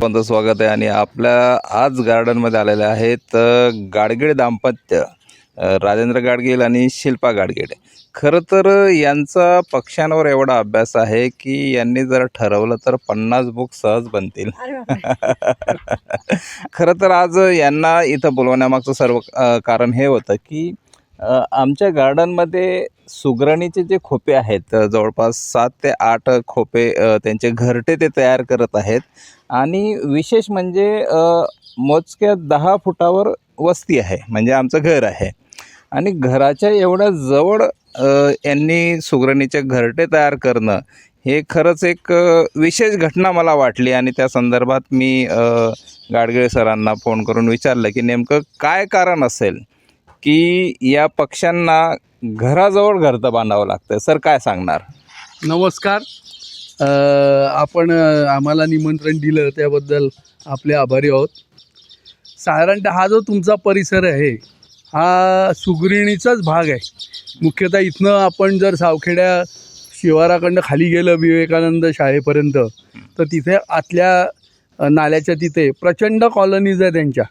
पण स्वागत आहे. आणि आपल्या आज गार्डनमध्ये आलेले आहेत गाडगीळ दाम्पत्य राजेंद्र गाडगीळ आणि शिल्पा गाडगीळ खरं तर यांचा पक्ष्यांवर एवढा अभ्यास आहे की यांनी जर ठरवलं तर पन्नास बुक सहज बनतील. खरं तर आज यांना इथं बोलवण्यामागचं सर्व कारण हे होतं की आमच्या गार्डनमध्ये सुगरणीचे जे खोपे आहेत जवळपास सात ते आठ खोपे त्यांचे घरटे ते तयार करत आहेत. आणि विशेष म्हणजे मोजक्या दहा फुटावर वस्ती आहे म्हणजे आमचं घर आहे. आणि घराच्या एवढ्या जवळ यांनी सुगरणीचे घरटे तयार करणं हे खरंच एक विशेष घटना मला वाटली. आणि त्या संदर्भात मी गाडगिळे सरांना फोन करून विचारलं की नेमकं काय कारण असेल? की या पक्ष्यांना घराजवळ घरतं बांधावं लागतं सर काय सांगणार? नमस्कार. अ, आपण अ, आम्हाला निमंत्रण दिलं त्याबद्दल आपले आभारी आहोत. साधारणतः हा जो तुमचा परिसर आहे हा सुगरिणीचाच भाग आहे. मुख्यतः इथनं आपण जर सावखेड्या शिवाराकडनं खाली गेलं विवेकानंद शाळेपर्यंत तर तिथे आतल्या अ, नाल्याच्या तिथे प्रचंड कॉलनीज आहे त्यांच्या.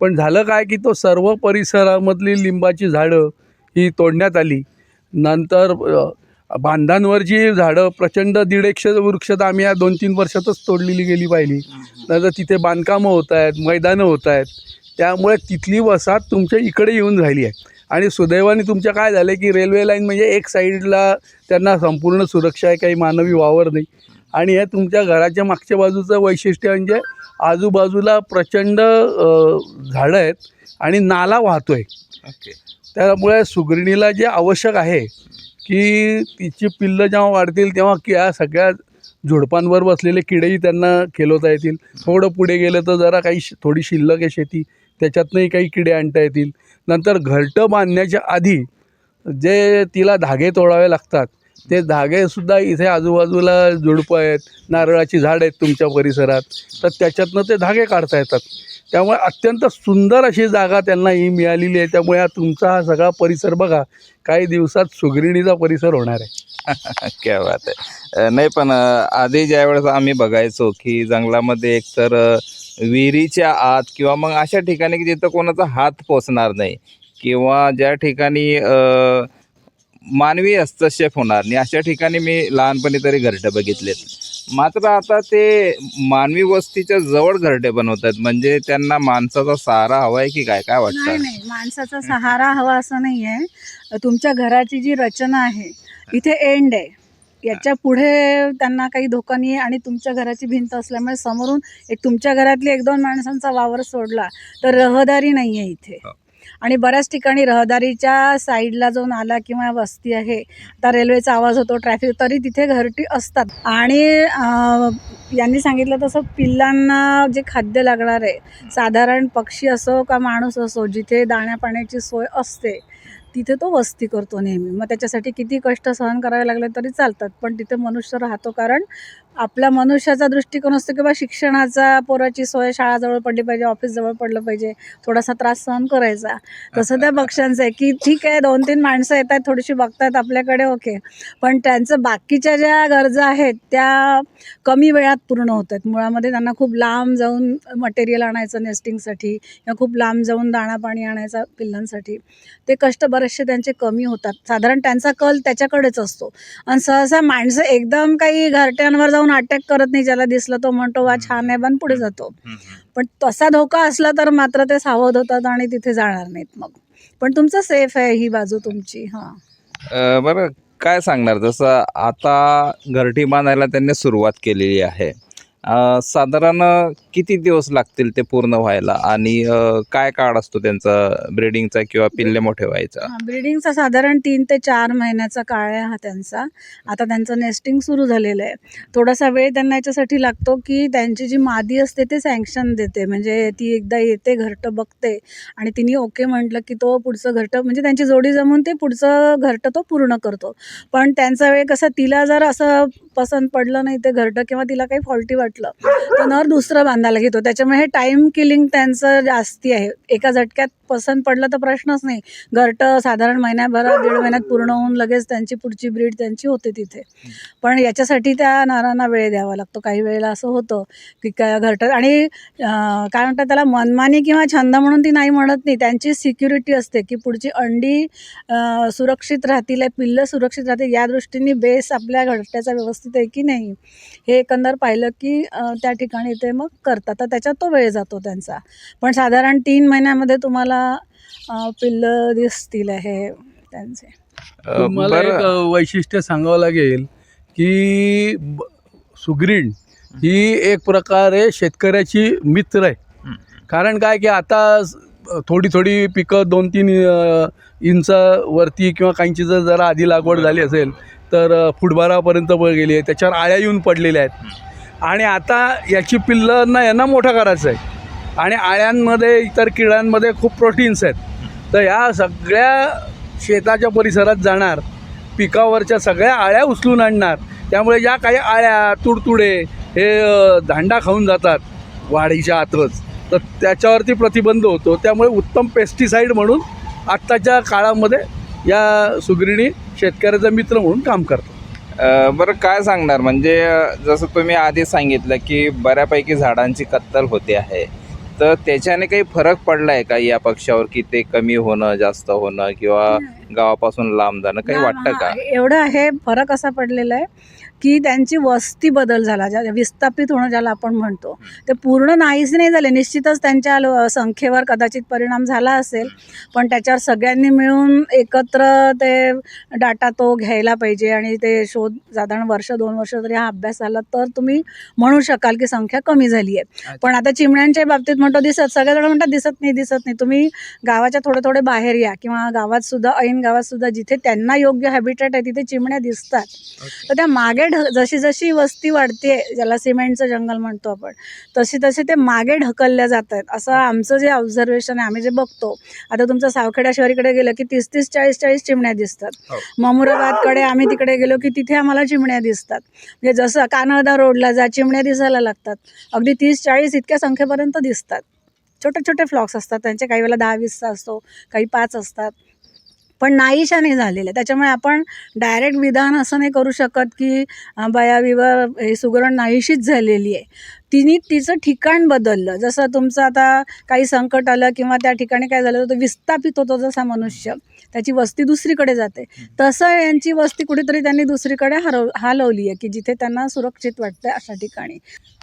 पण झालं काय की तो सर्व परिसरामधली लिंबाची झाडं ही तोडण्यात आली. नंतर बांधांवरची झाडं प्रचंड दीड एकशे वृक्ष तर आम्ही या दोन तीन वर्षातच तोडलेली गेली पाहिली. नंतर तिथे बांधकामं होत आहेत मैदानं होत आहेत. त्यामुळे तिथली वसाहत तुमच्या इकडे येऊन राहिली आहे. आणि सुदैवाने तुमच्या काय झालं की रेल्वे लाईन म्हणजे एक साईडला त्यांना संपूर्ण सुरक्षा आहे काही मानवी वावर नाही. आणि हे तुमच्या घराच्या मागच्या बाजूचं वैशिष्ट्य म्हणजे आजूबाजूला प्रचंड झाडं आहेत आणि नाला वाहतोय. ओके. त्यामुळे सुगरणीला जे आवश्यक आहे की तिची पिल्लं जेव्हा वाढतील तेव्हा की या सगळ्या झुडपांवर बसलेले किडेही त्यांना खेळवता येतील. थोडं पुढे गेलं तर जरा काही शि- थोडी शिल्लक आहे शेती त्याच्यातनंही काही किडे आणता येतील. नंतर घरटं बांधण्याच्या आधी जे तिला धागे तोडावे लागतात ते धागेसुद्धा इथे आजूबाजूला झुडपं आहेत नारळाची झाड आहेत तुमच्या परिसरात. तर त्याच्यातनं ते धागे काढता येतात. त्यामुळे अत्यंत सुंदर अशी जागा त्यांना ही मिळालेली आहे. त्यामुळे हा तुमचा हा सगळा परिसर बघा काही दिवसात सुगरिणीचा परिसर होणार आहे. क्या बात आहे. नाही पण आधी ज्या वेळेस आम्ही बघायचो की जंगलामध्ये एकतर तर विहिरीच्या आत किंवा मग अशा ठिकाणी की जिथं कोणाचा हात पोचणार नाही किंवा ज्या ठिकाणी मानवी हस्तक्षेप होणार नाही. अशा ठिकाणी मी लहानपणी तरी घरटे बघितलेत. मात्र आता ते मानवी वस्तीच्या जवळ घरटे बनवतात. म्हणजे त्यांना माणसाचा सहारा हवाय की काय? काय नाही वाटतं? नाही माणसाचा सहारा हवा असं नाही आहे तुमच्या घराची जी रचना आहे इथे एंड आहे. याच्यापुढे त्यांना काही धोका नाही आहे आणि तुमच्या घराची भिंत असल्यामुळे समोरून एक तुमच्या घरातली एक दोन माणसांचा वावर सोडला तर रहदारी नाही आहे इथे. हो. आणि बऱ्याच ठिकाणी रहदारीच्या साईडला जो नाला किंवा वस्ती आहे त्या रेल्वेचा आवाज होतो ट्रॅफिक तरी तिथे घरटी असतात. आणि यांनी सांगितलं तसं पिल्लांना जे खाद्य लागणार आहे साधारण पक्षी असो का माणूस असो जिथे दाण्यापाण्याची सोय असते तिथे तो वस्ती करतो नेहमी. मग त्याच्यासाठी किती कष्ट सहन करावे लागले तरी चालतात पण तिथे मनुष्य राहतो कारण आपला मनुष्याचा दृष्टिकोन असतो की बा शिक्षणाचा पोराची सोय शाळाजवळ पडली पाहिजे ऑफिस जवळ पडलं पाहिजे थोडासा त्रास सहन करायचा. तसं त्या पक्ष्यांचं आहे की ठीक आहे दोन तीन माणसं येत आहेत थोडीशी बघतायत आपल्याकडे ओके. पण त्यांचं बाकीच्या ज्या गरजा आहेत त्या कमी वेळात पूर्ण होत आहेत मुळामध्ये त्यांना खूप लांब जाऊन मटेरियल आणायचं नेस्टिंगसाठी किंवा खूप लांब जाऊन दाणा पाणी आणायचा पिल्लांसाठी. ते कष्ट बरेचसे त्यांचे कमी होतात. साधारण त्यांचा कल त्याच्याकडेच असतो. आणि सहसा माणसं एकदम काही घरट्यांवर जाऊन अटॅक करत नाही ज्याला दिसलं तो म्हणतो वा छान आहे पण पुढे जातो. पण तसा धोका असला तर मात्र ते सावध होतात आणि तिथे जाणार नाहीत मग. पण तुमचं सेफ आहे ही बाजू तुमची हां. बरं काय सांगणार? जसं आता घरटी बांधायला त्यांनी सुरुवात केलेली आहे. साधारण किती दिवस लागतील ते पूर्ण व्हायला? आणि अ, काय काळ असतो त्यांचा ब्रिडिंगचा किंवा पिल्ले मोठे व्हायचा? हा, ब्रीडिंगचा साधारण तीन ते चार महिन्याचा काळ आहे हा त्यांचा. आता त्यांचं नेस्टिंग सुरू झालेलं आहे. थोडासा वेळ त्यांना याच्यासाठी लागतो की त्यांची जी मादी असते ते सँक्शन देते. म्हणजे ती एकदा येते घरटं बघते आणि तिने ओके म्हटलं की तो पुढचं घरटं म्हणजे त्यांची जोडी जमून ते पुढचं घरटं तो पूर्ण करतो. पण त्यांचा वेळ कसा तिला जर असं पसंत पडलं नाही ते घरटं किंवा तिला काही फॉल्टी वाटलं तर नर दुसरं बांधायला घेतो. त्याच्यामुळे हे टाईम किलिंग त्यांचं जास्ती आहे. एका झटक्यात पसंत पडलं तर प्रश्नच नाही. घरटं साधारण महिन्याभरात दीड महिन्यात पूर्ण होऊन लगेच त्यांची पुढची ब्रीड त्यांची होते तिथे. पण याच्यासाठी त्या नारांना वेळ द्यावा लागतो. काही वेळेला असं होतं की काय घरटं आणि काय म्हणतात त्याला मनमानी किंवा छंद म्हणून ती नाही म्हणत नाही. त्यांची सिक्युरिटी असते की पुढची अंडी सुरक्षित राहतील आहे पिल्लं सुरक्षित राहतील या दृष्टीने बेस आपल्या घरट्याचा व्यवस्थित आहे की नाही? हे एकंदर पाहिलं की त्या ठिकाणी ते मग करतात. तर त्याच्यात तो वेळ जातो त्यांचा. पण साधारण तीन महिन्यामध्ये तुम्हाला अं, पिल्लं दिसतील हे त्यांचे. अ, तुम्हाला एक अ, वैशिष्ट्य सांगावं लागेल की ब- सुगरीण ही एक प्रकारे शेतकऱ्याची मित्र आहे. हं. कारण काय की आता स- थोडी थोडी पिकं दोन तीन अ, इंच वरती किंवा काहींची जर जरा आधी लागवड झाली असेल तर अ, फुटबारापर्यंत वर गेली आहे त्याच्यावर आळ्या येऊन पडलेल्या आहेत. आणि आता याची पिल्लांना यांना मोठा करायचं आहे. आणि आळ्यांमध्ये इतर किड्यांमध्ये खूप प्रोटीन्स आहेत. तर ह्या सगळ्या शेताच्या परिसरात जाणार पिकावरच्या सगळ्या आळ्या उचलून आणणार त्यामुळे ज्या काही आळ्या तुडतुडे हे धांडा दांडा खाऊन जातात वाढीच्या आतच. तर त्याच्यावरती प्रतिबंध होतो. त्यामुळे उत्तम पेस्टिसाईड म्हणून आत्ताच्या काळामध्ये या सुगरिणी शेतकऱ्याचा मित्र म्हणून काम करतो बरं काय सांगणार? म्हणजे जसं तुम्ही आधी सांगितलं की बऱ्यापैकी झाडांची कत्तल होते आहे. तर त्याच्याने काही फरक पडला आहे का या पक्षावर की ते कमी होणं जास्त होणं किंवा गावापासून लांब जाणं काही वाटतं का? हा, एवढं आहे फरक असा पडलेला आहे की त्यांची वस्ती बदल झाला ज्या विस्थापित होणं ज्याला आपण म्हणतो. ते पूर्ण नाहीच नाही झाले निश्चितच त्यांच्या संख्येवर कदाचित परिणाम झाला असेल पण त्याच्यावर सगळ्यांनी मिळून एकत्र ते डाटा तो घ्यायला पाहिजे आणि ते शोध साधारण वर्ष दोन वर्ष जरी हा अभ्यास झाला तर तुम्ही म्हणू शकाल की संख्या कमी झाली आहे. पण आता चिमण्यांच्या बाबतीत म्हणतो दिसत सगळेजण म्हणतात दिसत नाही दिसत नाही. तुम्ही गावाच्या थोडे थोडे बाहेर या किंवा गावात सुद्धा ऐन गावात सुद्धा जिथे त्यांना योग्य हॅबिटेट आहे तिथे चिमण्या दिसतात. तर त्या मागे ढ जशी जशी वस्ती वाढते ज्याला सिमेंटचं जंगल म्हणतो आपण तशी तशी ते मागे ढकलल्या जात आहेत असं आमचं जे ऑब्झर्वेशन आहे आम्ही जे बघतो आता तुमचं सावखेडा शहरीकडे गेलं की तीस तीस चाळीस चाळीस चिमण्या दिसतात. हो. ममुराबादकडे आम्ही तिकडे गेलो की तिथे आम्हाला चिमण्या दिसतात. म्हणजे जसं कानडा रोडला जा चिमण्या दिसायला लागतात. अगदी तीस चाळीस इतक्या संख्येपर्यंत दिसतात. छोटे छोटे फ्लॉक्स असतात त्यांचे काही वेळेला दहा वीसचा असतो काही पाच असतात. पण नाहीशा नाही झालेल्या. त्याच्यामुळे आपण डायरेक्ट विधान असं नाही करू शकत की अं, बयावीवर हे सुगरण नाहीशीच झालेली आहे. तिने तिचं ठिकाण बदललं. जसं तुमचं आता काही संकट आलं किंवा त्या ठिकाणी काय झालं तर विस्थापित होतो जसा मनुष्य. त्याची वस्ती दुसरीकडे जाते. तसं यांची वस्ती कुठेतरी त्यांनी दुसरीकडे हरव हलवली आहे की जिथे त्यांना सुरक्षित वाटतं अशा ठिकाणी.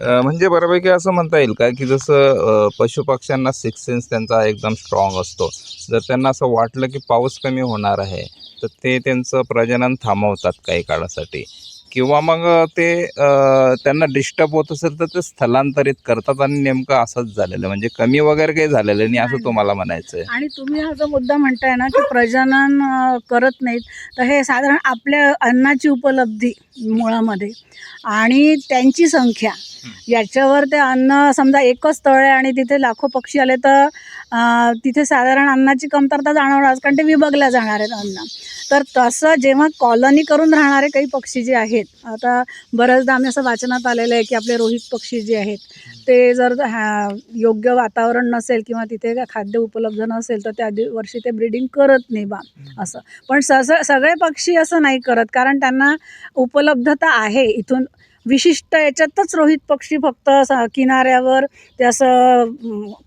म्हणजे बऱ्यापैकी असं म्हणता येईल का की जसं पशुपक्ष्यांना सिक्स सेन्स त्यांचा एकदम स्ट्रॉंग असतो. जर त्यांना असं वाटलं की पाऊस कमी होणार आहे तर ते त्यांचं प्रजनन थांबवतात काही काळासाठी. किंवा मग ते त्यांना डिस्टर्ब होत असेल तर ते स्थलांतरित करतात आणि नेमकं असंच झालेलं. म्हणजे कमी वगैरे काही झालेलं नाही. असं तुम्हाला म्हणायचं आहे आणि तुम्ही हा जो मुद्दा म्हणताय ना की प्रजनन करत नाहीत तर हे साधारण आपल्या अन्नाची उपलब्धी मुळामध्ये आणि त्यांची संख्या याच्यावर ते अन्न समजा एकच तळ आहे आणि तिथे लाखो पक्षी आले तर तिथे साधारण अन्नाची कमतरता जाणवणार कारण ते विभागल्या जाणार आहेत अन्न तर तसं जेव्हा कॉलनी करून राहणारे काही पक्षी जे आहेत आता बऱ्याचदा आम्ही असं वाचनात आलेलं आहे की आपले रोहित पक्षी जे आहेत ते जर योग्य वातावरण नसेल किंवा तिथे खाद्य उपलब्ध नसेल तर त्या वर्षी ते ब्रीडिंग करत नाही बा असं. पण सहज सगळे पक्षी असं नाही करत कारण त्यांना उपलब्धता आहे. इथून विशिष्ट याच्यातच रोहित पक्षी फक्त किनाऱ्यावर ते असं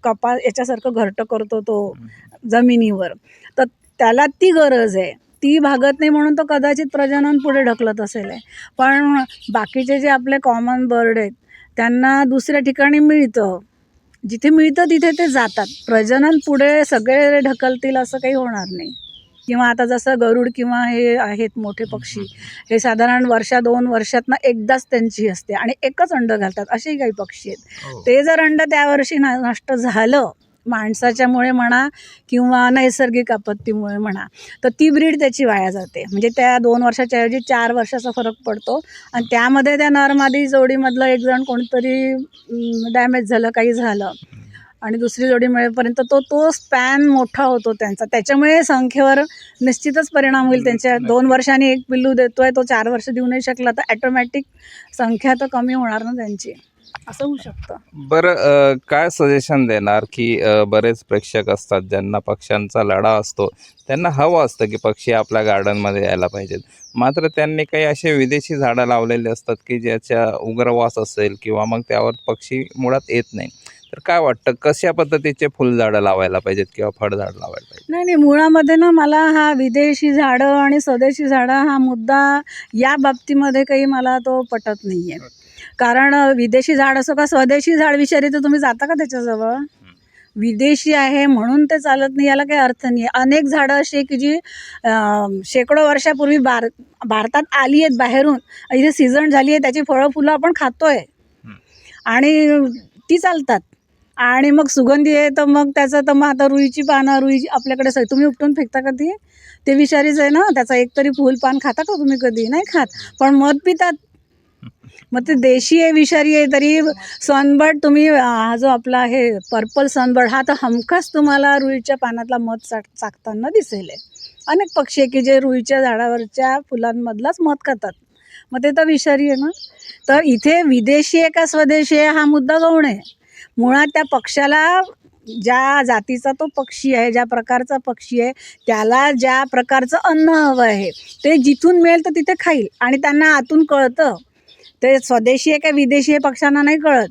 कपा याच्यासारखं घरटं करतो तो जमिनीवर. तर त्याला ती गरज आहे. ती भागत नाही म्हणून तो कदाचित प्रजनन पुढे ढकलत असेल आहे. पण बाकीचे जे आपले कॉमन बर्ड आहेत त्यांना दुसऱ्या ठिकाणी मिळतं. जिथे मिळतं तिथे ते जातात. प्रजनन पुढे सगळे ढकलतील असं काही होणार नाही. किंवा आता जसं गरुड किंवा हे आहेत मोठे पक्षी हे साधारण वर्षा दोन वर्षातनं एकदाच त्यांची असते आणि एकच अंड घालतात असेही काही पक्षी आहेत. ते जर अंड त्यावर्षी न नष्ट झालं माणसाच्यामुळे म्हणा किंवा नैसर्गिक आपत्तीमुळे म्हणा तर ती ब्रीड त्याची वाया जाते. म्हणजे त्या दोन वर्षाच्या ऐवजी चार वर्षाचा फरक पडतो. आणि त्यामध्ये त्या नरमादी जोडीमधलं एक जण कोणतरी डॅमेज झालं काही झालं आणि दुसरी जोडी मिळेपर्यंत तो तो स्पॅन मोठा होतो त्यांचा. त्याच्यामुळे संख्येवर निश्चितच परिणाम होईल. त्यांच्या दोन वर्षांनी एक पिल्लू देतोय तो चार वर्ष देऊ नाही शकला तर ॲटोमॅटिक संख्या तर कमी होणार ना त्यांची. असं होऊ शकतं. बरं अ, काय सजेशन देणार की अ, बरेच प्रेक्षक असतात ज्यांना पक्ष्यांचा लढा असतो त्यांना हवं असतं की पक्षी आपल्या गार्डनमध्ये यायला पाहिजेत. मात्र त्यांनी काही असे विदेशी झाडं लावलेले असतात की ज्याच्या उग्रवास असेल किंवा मग त्यावर पक्षी मुळात येत नाही. तर काय वाटतं कशा पद्धतीचे फुलझाडं लावायला पाहिजेत किंवा फळझाड लावायला पाहिजे नाही नाही मुळामध्ये ना मला हा विदेशी झाडं आणि स्वदेशी झाडं हा मुद्दा या बाबतीमध्ये काही मला तो पटत नाही आहे कारण विदेशी झाड असो का स्वदेशी झाड विचारी तर तुम्ही जाता का त्याच्याजवळ? विदेशी आहे म्हणून ते चालत नाही याला काही अर्थ नाही. आहे अनेक झाडं अशी की जी शेकडो वर्षापूर्वी भार भारतात आली आहेत बाहेरून. इथे सीझन झाली आहे त्याची फळं फुलं आपण खातोय. आणि ती चालतात. आणि मग सुगंधी आहे तर मग त्याचं तर मग आता रुईची पानं रुईची आपल्याकडे सग तुम्ही उपटून फेकता कधी ते? विषारीच आहे ना त्याचा एक तरी फुल पान खाता का तुम्ही कधी? नाही खात. पण मध पितात. मग ते देशी आहे विषारी आहे तरी सनबर्ड तुम्ही हा जो आपला आहे पर्पल सनबर्ड हा तर हमखास तुम्हाला रुईच्या पानातला मध चाक चाकताना दिसेल आहे. अनेक पक्षी आहे की जे रुईच्या झाडावरच्या फुलांमधलाच मध खातात. मग ते तर विषारी आहे ना? तर इथे विदेशी आहे का स्वदेशी आहे हा मुद्दा गौण आहे. मुळात त्या पक्षाला ज्या जातीचा तो पक्षी आहे ज्या प्रकारचा पक्षी आहे त्याला ज्या प्रकारचं अन्न हवं आहे ते जिथून मिळेल तर तिथे खाईल. आणि त्यांना आतून कळतं ते स्वदेशी आहे का विदेशी आहे पक्ष्यांना नाही कळत.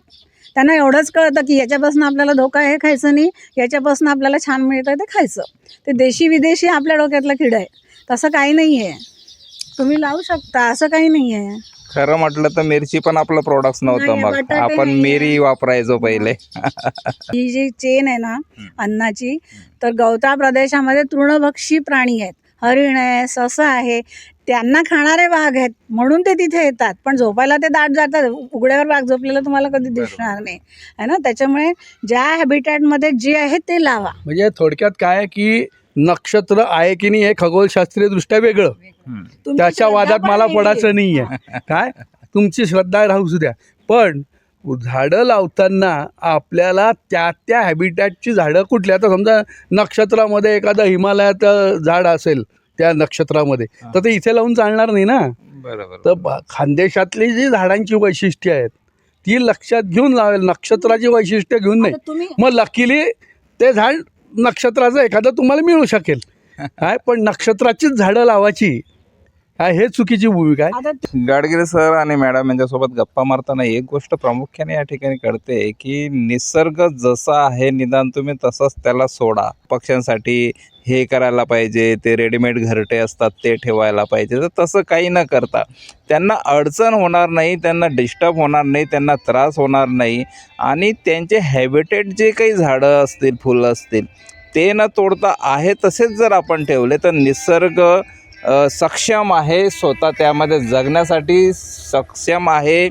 त्यांना एवढंच कळतं की याच्यापासून आपल्याला धोका आहे खायचं नाही याच्यापासून आपल्याला छान मिळतं ते खायचं. ते देशी विदेशी आपल्या डोक्यातलं किडं आहे. तसं काही नाही आहे तुम्ही लावू शकता असं काही नाही आहे खरं म्हटलं तर मिरची पण आपलं प्रोडक्ट नव्हतं नाही, मग. बटाटे आपण. मिरी वापरायचो पहिले. ही जी चेन आहे ना अन्नाची तर गवता प्रदेशामध्ये तृणभक्षी प्राणी आहेत. हरिण आहे ससं आहे त्यांना खाणारे वाघ आहेत म्हणून ते तिथे येतात. पण झोपायला ते दाट जातात. उघड्यावर वाघ झोपलेलं तुम्हाला कधी दिसणार नाही. है ना? त्याच्यामुळे ज्या हॅबिटॅटमध्ये जे आहे ते लावा. म्हणजे थोडक्यात काय की नक्षत्र आहे की नाही हे खगोलशास्त्रीय दृष्ट्या वेगळं तुमची त्याच्या श्रद्धा वादात पण मला वेगळी. पडायचं आहे. नाही आहे काय? तुमची श्रद्धा राहू द्या. पण झाडं लावताना आपल्याला त्या त्या हॅबिटॅटची झाडं कुठली? आता समजा नक्षत्रामध्ये एखादं हिमालयात झाड असेल त्या नक्षत्रामध्ये. तर ते इथे लावून चालणार नाही ना. बरोबर तर खानदेशातली जी झाडांची वैशिष्ट्ये आहेत ती लक्षात घेऊन लावेल नक्षत्राची वैशिष्ट्य घेऊन नाही. मग लकीली ते झाड नक्षत्राचं एखादं तुम्हाला मिळू शकेल. काय? पण नक्षत्राचीच झाडं लावायची काय हे चुकीची भूमिका आहे? आता गाडगिरे सर आणि मॅडम यांच्यासोबत गप्पा मारताना एक गोष्ट प्रामुख्याने या ठिकाणी कळते की निसर्ग जसा आहे निदान तुम्ही तसंच त्याला सोडा. पक्ष्यांसाठी हे करायला पाहिजे ते रेडीमेड घरटे असतात ते ठेवायला पाहिजे. तर तसं काही न करता त्यांना अडचण होणार नाही त्यांना डिस्टर्ब होणार नाही त्यांना त्रास होणार नाही. आणि त्यांचे हॅबिटेट जे काही झाडं असतील फुलं असतील ते न तोडता आहे तसेच जर आपण ठेवले तर निसर्ग सक्षम आहे स्वतः त्यामध्ये जगण्यासाठी सक्षम आहे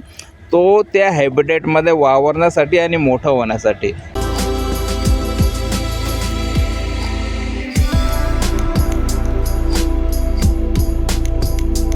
तो त्या हॅबिटेटमध्ये वावरण्यासाठी आणि मोठं होण्यासाठी.